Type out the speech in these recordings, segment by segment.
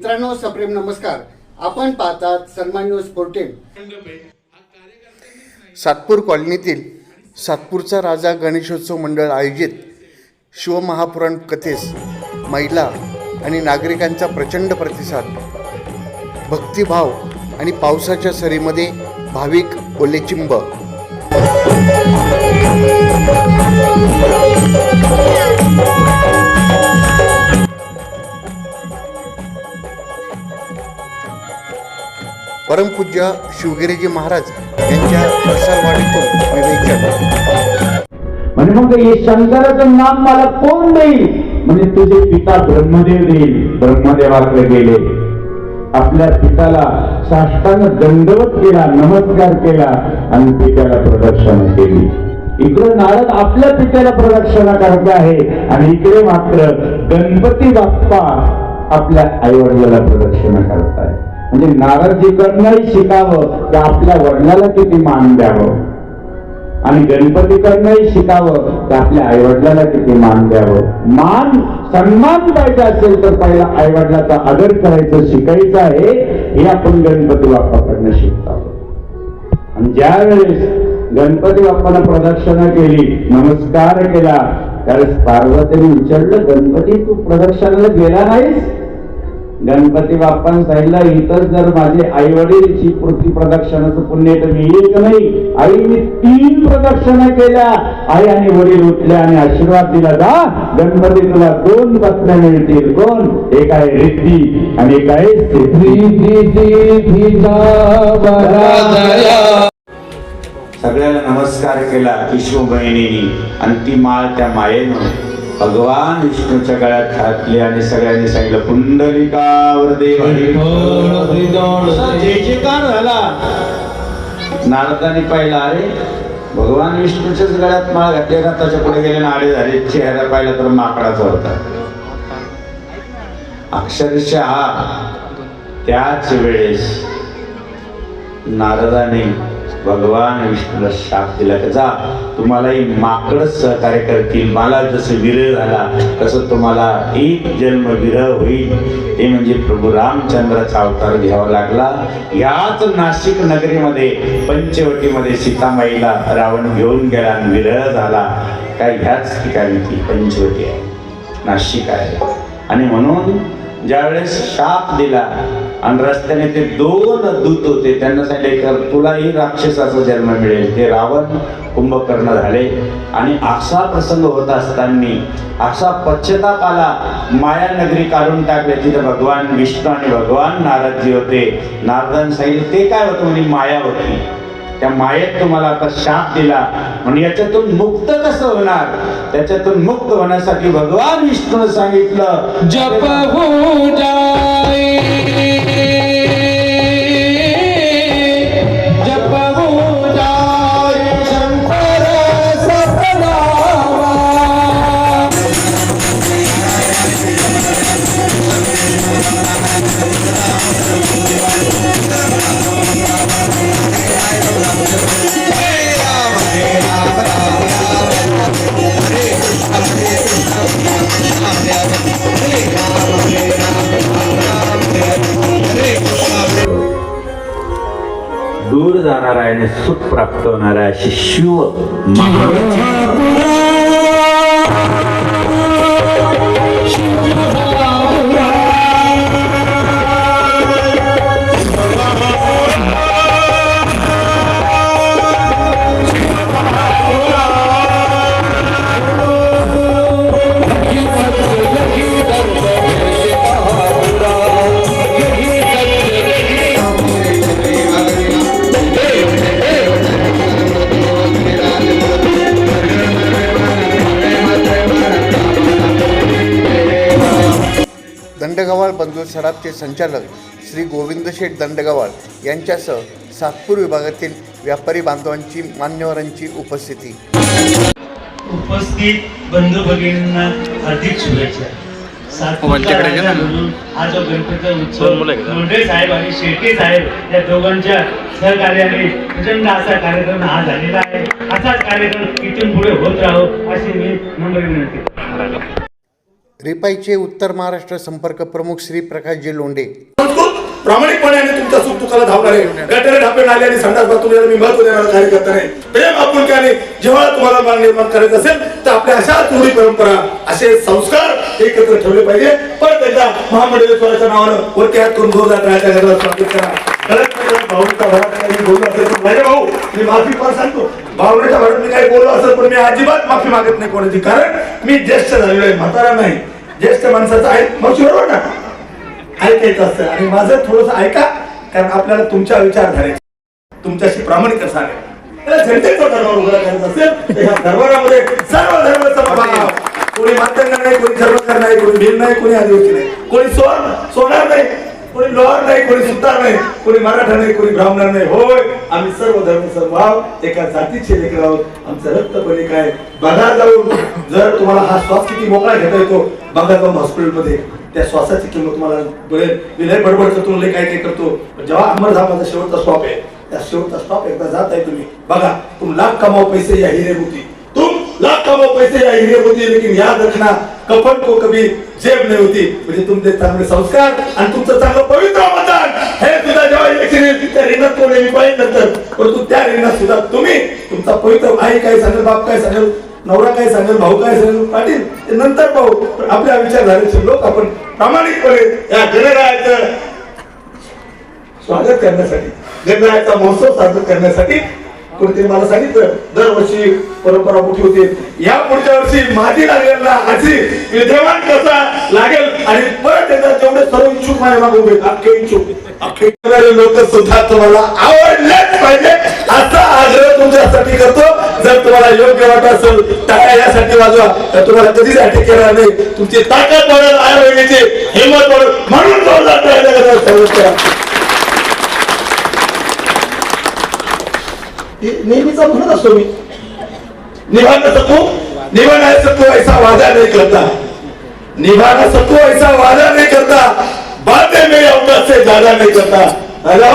मित्रांनो सप्रेम नमस्कार. आपण पाहतात सन्मान न्यूज फोर्टीन सातपूर कॉलनीतील सातपूरचा राजा गणेशोत्सव मंडळ आयोजित शिवमहापुराण कथेस महिला आणि नागरिकांचा प्रचंड प्रतिसाद भक्तिभाव आणि पावसाच्या सरीमध्ये भाविक ओलेचिंब. परमपूज्य शिवगिरीजी महाराज यांच्या प्रसारवाडीतून विवेचन म्हणजे मग हे शंकराचं नाम मला कोण देईल? म्हणजे तुझे पिता ब्रह्मदेव देईल. ब्रह्मदेवाकडे गेले. आपल्या पिताला साष्टांग दंडवत केला नमस्कार केला आणि पित्याला प्रदक्षिणा केली. इकडे नारद आपल्या पित्याला प्रदक्षिणा करत आहे आणि इकडे मात्र गणपती बाप्पा आपल्या आईवडिलाला प्रदक्षिणा करत आहे म्हणजे नारदजीकडनंही शिकावं तर आपल्या वडिलाला किती मान द्यावं? आणि गणपतीकडनंही शिकावं तर आपल्या आईवडिलाला किती मान द्यावं? मान सन्मान पाहिजे असेल तर पहिला आईवडिलाचा आदर करायचं शिकायचं आहे हे आपण गणपती बाप्पाकडनं शिकतो. आणि ज्या वेळेस गणपती बाप्पाला प्रदक्षिणा केली नमस्कार केला त्यावेळेस पार्वतीने विचारलं गणपती तू प्रदक्षिणाला गेला नाहीस? गणपती बाप्पान सांगितलं इथं जर माझे आई वडील पृथ्वी प्रदक्षिणाचं पुण्य तर मी एक नाही. आई मी तीन प्रदक्षिणा केल्या. आई आणि वडील उठले आणि आशीर्वाद दिला जा. गणपती तुला दोन पत्न्या मिळतील. कोण एक आहे रिद्धी आणि एक आहे सगळ्याला नमस्कार केला विष्णू बहिणीनी. आणि ती माळ त्या मायेनं. भगवान विष्णूच्या गळ्यात घातली आणि सगळ्यांनी सांगितलं कुंडलिकावर देव जयकार झाला. नारदाने पाहिला अरे भगवान विष्णूच्याच गळ्यात माळ घातली ना त्याच्या पुढे गेले नाडे झाले चेहरा पाहिला तर माकडाचा होता. अक्षरशः त्याच वेळेस नारदाने भगवान विष्णूला शाप दिला की जा तुम्हालाही माकडच सहकार्य करतील. मला जसं विरह झाला तसं तुम्हाला एक जन्म विरह होईल. ते म्हणजे प्रभू रामचंद्राचा अवतार घ्यावा लागला. याच नाशिक नगरीमध्ये पंचवटीमध्ये सीतामाईला रावण घेऊन गेला आणि विरह झाला. काय ह्याच ठिकाणी ती पंचवटी आहे. नाशिक आहे. आणि म्हणून ज्यावेळेस शाप दिला आणि रस्त्याने ते दोन दूत होते. त्यांना सांगितले तुलाही राक्षसाचा जन्म मिळेल. ते रावण कुंभकर्ण झाले. आणि असा प्रसंग होत असताना असा पश्चाताप आला माया नगरी काढून टाकले. तिथे भगवान विष्णू आणि भगवान नारदजी होते. नारदान सांगितले ते काय होतं? म्हणजे माया होती. त्या मायेत तुम्हाला आता शाप दिला. म्हणून याच्यातून मुक्त कसं होणार? त्याच्यातून मुक्त होण्यासाठी भगवान विष्णूने सांगितलं. जप आणि सुख प्राप्त दंडगवाळ बंधू सराफचे संचालक श्री गोविंद शेठ दंडगवाळ यांच्यासह सातपूर विभागातील व्यापारी बांधवांची मान्यवरांची उपस्थिती. उपस्थित बंधू भगिनींना हार्दिक शुभेच्छा. हा जो गणपतीचा उत्सव साहेब आणि शेट्टी साहेब या दोघांच्या सहकार्याने प्रचंड असा कार्यक्रम हा झालेला आहे. असाच कार्यक्रम इथून पुढे होत राहो अशी मी नम्र विनंती करतो. रिपाईचे उत्तर महाराष्ट्र संपर्क प्रमुख श्री प्रकाशजी लोंढे. संस्कृत प्रामाणिकपणे आणि तुमच्या सुख दुःखाला धावणारे. गटारे ढापे नाले आणि संडास बाथरूम मी महत्त्व देणारा कार्यकर्ता नाही प्रेम आपुलक्याने जेव्हा तुम्हाला मान निर्माण करायचं असेल तर आपल्या अशा रूढी परंपरा असे संस्कार एकत्र ठेवले पाहिजे. पण एकदा महामंडळेश्वराच्या नावानं वरती हात करून जोरदार राहायच्या घराला स्वागत करा. खरंच भाऊ मी माफी पण सांगतो. भावनेच्या भरात मी काही बोललो असेल पण मी अजिबात माफी मागत नाही कोणाची. कारण मी ज्येष्ठ झालेलो आहे म्हातारा नाही. ज्येष्ठ माणसाचं आहे मावशी बरोबर ना? ऐकायचं असतं आणि माझं थोडस ऐका कारण आपल्याला तुमच्या विचारधारेची तुमच्याशी प्रामाणिक सांगेल त्याला जनतेचा दरबार उभा करायचा असेल तर ह्या दरबारामध्ये सर्व धर्म समभाव कोणी मातंग नाही कोणी धर्मकार नाही कोणी भील नाही कोणी आदिवासी नाही. कोणी सोन सोनार नाही. कोणी लोहार नाही कोणी सुतार नाही कोणी मराठा नाही कोणी ब्राह्मण नाही. होय आम्ही सर्व धर्म सर्व एका जातीचे लेकर आहोत. आमचं रक्त बने काय बघा जाऊन जर तुम्हाला हा श्वास किती मोकळा घेता येतो बघा जाऊन हॉस्पिटलमध्ये. त्या श्वासाची किंमत तुम्हाला बोलेल मी लय बडबड करतो लय काय काय करतो. पण जेव्हा माझा शेवटचा स्टॉप आहे त्या शेवटचा स्टॉप एकदा जात आहे तुम्ही. बघा तुम लाख कमाव पैसे या हिरे होती तुम लाख कमाव पैसे या हिरे होती लेकिन याद रखना कफन को कभी जेब नाही होती. म्हणजे तुमचे चांगले संस्कार आणि तुमचं चांगलं पवित्र मतदान. हे सुद्धा जेव्हा इलेक्शन येईल त्या मी पाहिजे नंतर परंतु त्या रिंगणात सुद्धा तुम्ही तुमचा पवित्र आई काय सांगेल बाप काय सांगेल नवरा काय सांगेल भाऊ काय सांगेल पाटील ते नंतर पाहू. पण आपल्या विचारधारेचे लोक आपण प्रामाणिकपणे या गणरायाचं स्वागत करण्यासाठी गणरायाचा महोत्सव साजरा करण्यासाठी कोणीतरी मला सांगितलं. दरवर्षी परंपरा मोठी होते. या पुढच्या वर्षी माझी लागेल ना आजी विद्यमान कसा लागेल आणि परत एकदा जेवढे सर्व इच्छुक माझ्या मागे उभे अख्खे इच्छुक अख्खे लोक सुद्धा तुम्हाला आवडलेच पाहिजे असा आग्रह तुमच्यासाठी करतो. जर तुम्हाला योग्य वाटत असेल टाळ्या यासाठी वाजवा. तर तुम्हाला कधीच अटक करणार नाही. तुमची ताकद वाढेल आयुर्वेदाची हिंमत वाढेल. म्हणून जोरदार टाळ्या करणार सर्वच करा नेहमीचा म्हणत असतो मी. निभाना सकू निभाना सकू ऐसा वादा नाही करता. निभाना सकू ऐसा वादा नाही करता. बातें में औकात से ज्यादा नहीं करता. हेलो?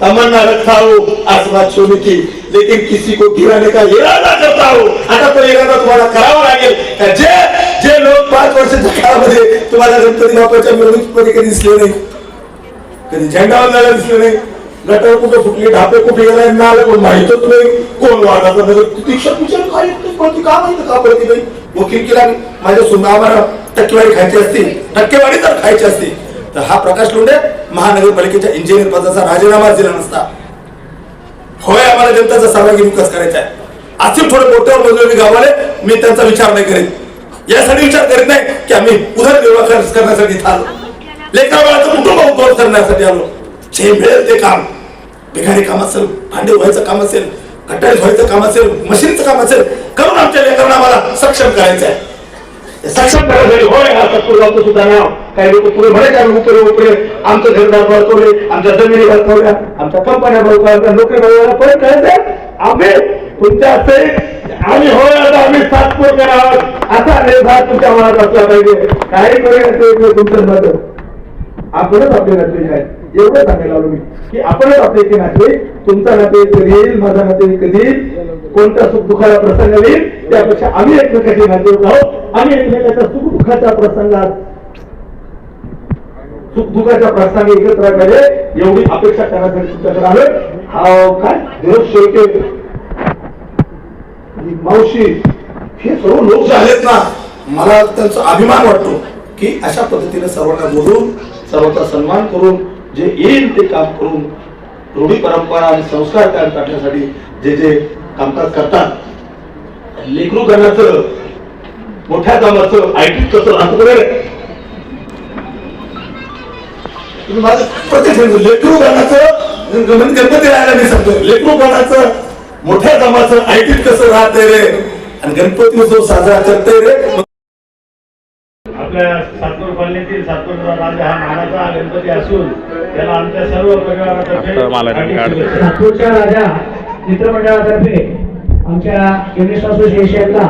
तमन्ना रखता हूँ आसमान छूने की लेकिन किसी को गिराने का इरादा करता हूँ। आता तो इरादा तुम्हाला करावा लागेल। जे जे लोक पाच वर्षाच्या काळामध्ये तुम्हाला गणपती बाप्पाच्या मिरवणुकीमध्ये कधी दिसले नाही कधी झेंडावर वंदनाला दिसले नाही गटर कुठं फुटली ढापे कुठे गेलाय नाले कोण माहितच नाही. कोण वाढाचा नगर दीक्षा विचार काय? कोणती का माहिती? का पडती नाही वकील केला माझ्या सुनावर टक्केवारी खायची असती. टक्केवारी जर खायची असती. तर हा प्रकाश लोंढे महानगरपालिकेच्या इंजिनियर पदाचा राजीनामा दिला नसता. होय आम्हाला जनताचा सहभागी विकास करायचा आहे. असे थोडे मोठ्यावर बोललेले गावाले मी त्यांचा विचार नाही करीत. यासाठी विचार करीत नाही की आम्ही उदरनिर्वाह करण्यासाठी आलो लेकरा बाळाचं कुटुंब उद्ध्वस्त करण्यासाठी आलो. जे मिळेल ते काम. भिकारी काम असेल भांडे व्हायचं काम असेल कटाई व्हायचं काम असेल मशीनचं काम असेल करून आमच्या लेकरांना आम्हाला सक्षम करायचं आहे सक्षम करण्यासाठी होय हा तत्पूर सुद्धा नाव. काही लोक पुढे आम्ही उपरे उपरे आमचं घरदार बळकवले आमच्या जमिनी बळकवल्या आमच्या कंपन्या बळकवल्या नोकरी बळकवल्या परत करायचं आम्ही तुमच्या हस्ते आम्ही होय आता आम्ही सातपूर करावं असा निर्धार तुमच्या मनात असला पाहिजे. काही तुमचं मत आपणच आपले नातेवाईक आहेत एवढं सांगायला आलो मी की आपणच आपले ते नाते तुमचा नाते कधी येईल माझा नाते कधी येईल कोणत्या सुख दुखाला प्रसंग येईल त्यापेक्षा आम्ही एकमेकाचे नाते आहोत. आम्ही एकमेकाच्या सुख दुःखाच्या प्रसंगात सुख दुःखाच्या प्रसंगी एकत्र पाहिजे एवढी अपेक्षा करण्यासाठी तुमच्याकडे काय? दिवस शेवटे आणि मावशी हे सर्व लोक जे आहेत ना मला त्यांचा अभिमान वाटतो की अशा पद्धतीने सर्वांना बोलून सर्वांचा सन्मान करून जे येईल ते काम करून रूढी परंपरा आणि संस्कार कायम टाकण्यासाठी जे जे कामकाज करतात. लेकरू करण्याचं मोठ्या कामाचं आयटी कसं राहतं वगैरे तुम्ही माझं प्रत्येक सांगतो लेकरू म्हणजे गणपती राहायला मी सांगतो लेकरू गाण्याचं मोठ्या कामाचं आयटीत कसं राहतंय रे? आणि गणपती उत्सव साजरा करतोय रे? आपल्या कॉलनीतील सातपूरचा राजा हा मानाचा गणपती असून त्याला आमच्या सर्व परिवारातर्फे राजा मित्रमंडळातर्फे आमच्या युनिस्ट असोसिएशनला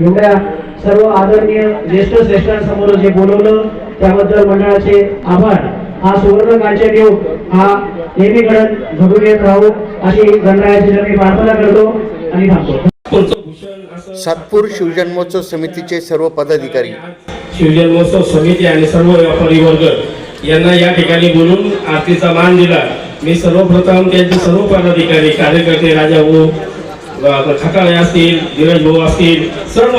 एवढ्या सर्व आदरणीय ज्येष्ठ श्रेष्ठांसमोर जे बोलवलं त्याबद्दल मंडळाचे आभार. हा सुवर्ण कांचन योग हा नेहमी घडत घडून येत राहू अशी गणरायाची जर मी प्रार्थना करतो आणि थांबतो. सातपूर शिवजन्मोत्सव समितीचे सर्व पदाधिकारी शिवजन्मोत्सव समिती आणि सर्व व्यापारी वर्ग यांना या ठिकाणी बोलून आरतीचा मान दिला. मी सर्वप्रथम त्यांचे सर्व पदाधिकारी कार्यकर्ते राजा भाऊ खटाळे असतील धीरज भाऊ असतील सर्व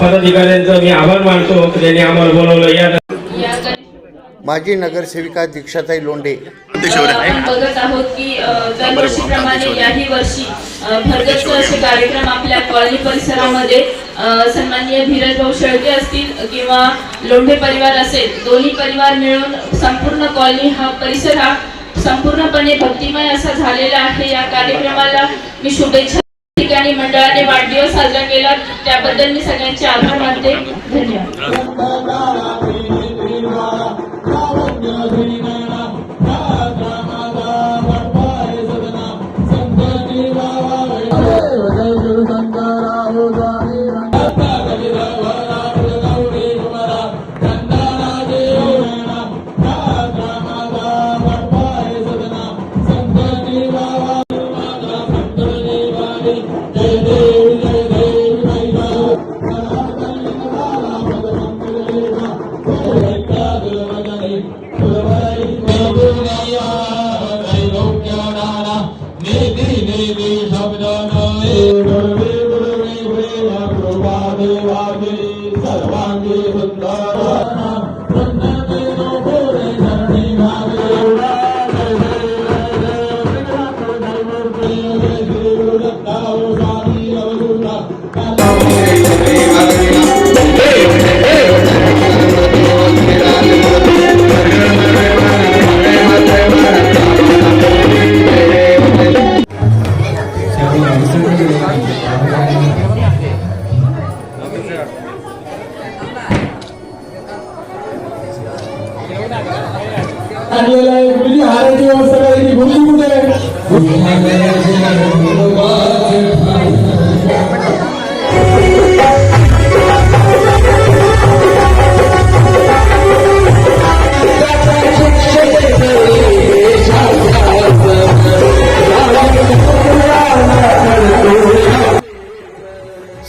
पदाधिकाऱ्यांचा मी आभार मानतो. की त्यांनी आम्हाला बोलवलं. या माजी नगरसेविका दीक्षाताई लोंढे. आपण बघत आहोत की अ, दरवर्षीप्रमाणे याही वर्षी भरगच्च असे कार्यक्रम आपल्या कॉलनी परिसरामध्ये सन्माननीय धीरज भाऊ शेळके असतील किंवा लोंढे परिवार असेल दोन्ही परिवार मिळून संपूर्ण कॉलनी हा परिसर हा संपूर्णपणे भक्तिमय असा झालेला आहे. या कार्यक्रमाला मी शुभेच्छा ठिकाणी मंडळाने वाढदिवस साजरा केला. त्याबद्दल मी सगळ्यांचे आभार मानते. धन्यवाद. आणलेला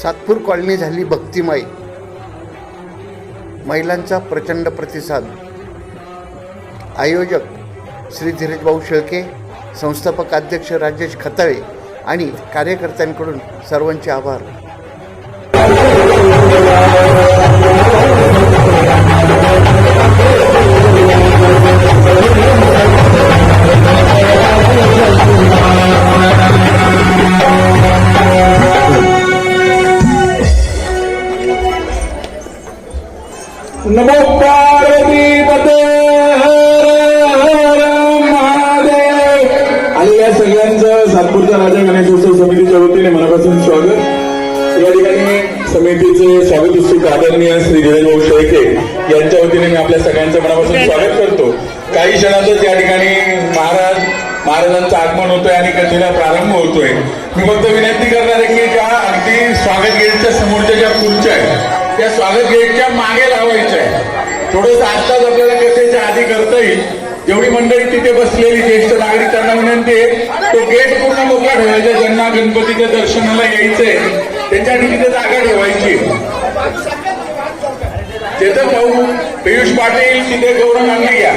सातपूर कॉलनी झाली भक्तिमय. महिलांचा प्रचंड प्रतिसाद. आयोजक श्री धीरजभाऊ शेळके संस्थापक अध्यक्ष राजेश खताळे आणि कार्यकर्त्यांकडून सर्वांचे आभार. महाराजांचं आगमन होतोय आणि कथेला प्रारंभ होतोय. मी फक्त विनंती करणार आहे की त्या अगदी स्वागत गेटच्या समोरच्या ज्या खुर्च्या आहेत त्या स्वागत गेटच्या मागे लावायच्या आहे थोडस आत्ताच आपल्याला कथेच्या आधी करता येईल. जेवढी मंडळी तिथे बसलेली ज्येष्ठ नागरिकांना विनंती आहे तो गेट पूर्ण मोकळा ठेवायचा ज्यांना गणपतीच्या दर्शनाला यायचंय त्यांच्यासाठी तिथे जागा ठेवायची चेतन भाऊ पियुष पाटील तिथे गौरव आणले घ्या.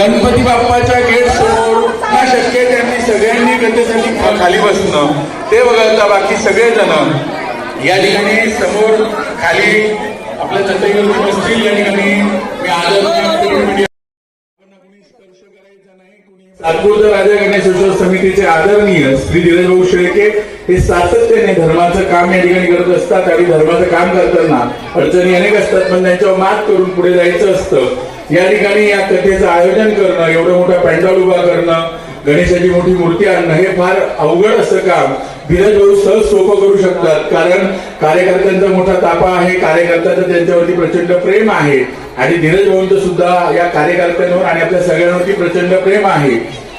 गणपती बाप्पाच्या गेट समोर ना शक्य आहे त्यांनी सगळ्यांनी गणपतीसाठी खाली बसणं ते वगळता बाकी सगळेजण या ठिकाणी समोर खाली आपल्या चटईवरती बसतील या ठिकाणी मी आदरणीय नागपूरचा राजा गणेश उत्सव समितीचे आदरणीय श्री धीरजभाऊ शेळके हे सातत्याने धर्माचं काम या ठिकाणी करत असतात आणि धर्माचं काम करताना अडचणी अनेक असतात पण त्यांच्यावर मात करून पुढे जायचं असतं. या ठिकाणी या कथेचं आयोजन करणं एवढं मोठा पॅन्डॉल उभा करणं गणेशाची मोठी मूर्ती आणणं हे फार अवघड असं काम धीरज भाऊ सहज सोपं करू शकतात. कारण कार्यकर्त्यांचा मोठा तापा आहे कार्यकर्त्याचं त्यांच्यावरती प्रचंड प्रेम आहे. आणि धीरज भाऊंचं सुद्धा या कार्यकर्त्यांवर आणि आपल्या सगळ्यांवरती प्रचंड प्रेम आहे.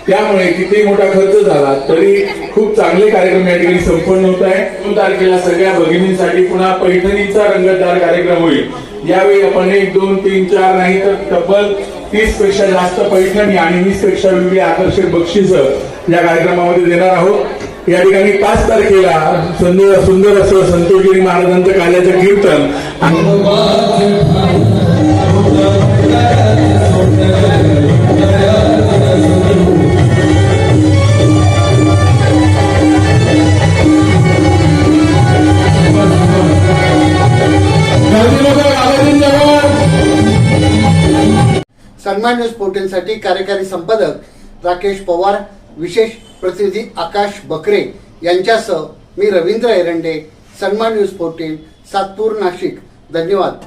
त्यामुळे किती मोठा खर्च झाला तरी खूप चांगले कार्यक्रम या ठिकाणी संपन्न होत आहे. दोन तारखेला सगळ्या भगिनींसाठी पुन्हा पैठणीचा रंगतदार कार्यक्रम होईल. यावेळी आपण एक दोन तीन चार नाही तर तब्बल तीसपेक्षा जास्त पैठणी आणि वीसपेक्षा वेगळी आकर्षक बक्षीस या कार्यक्रमामध्ये देणार आहोत. या ठिकाणी पाच तारखेला सुंदर सुंदर असं संतोषगिरी महाराजांचं काल्याचं कीर्तन आणि सन्मान न्यूज पोर्टलसाठी कार्यकारी संपादक राकेश पवार विशेष प्रतिनिधी आकाश बकरे यांच्यासह मी रवींद्र एरंडे सन्मान न्यूज पोर्टल सातपूर नाशिक. धन्यवाद.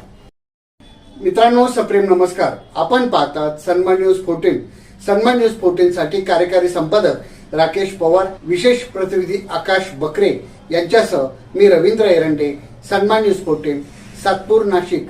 मित्रांनो सप्रेम नमस्कार. आपण पाहतात Sanman news fourteen. Sanman news फोर्टीनसाठी कार्यकारी संपादक राकेश पवार विशेष प्रतिनिधी आकाश बकरे यांच्यासह मी रवींद्र एरंडे सन्मान न्यूज फोर्टीन सातपूर नाशिक.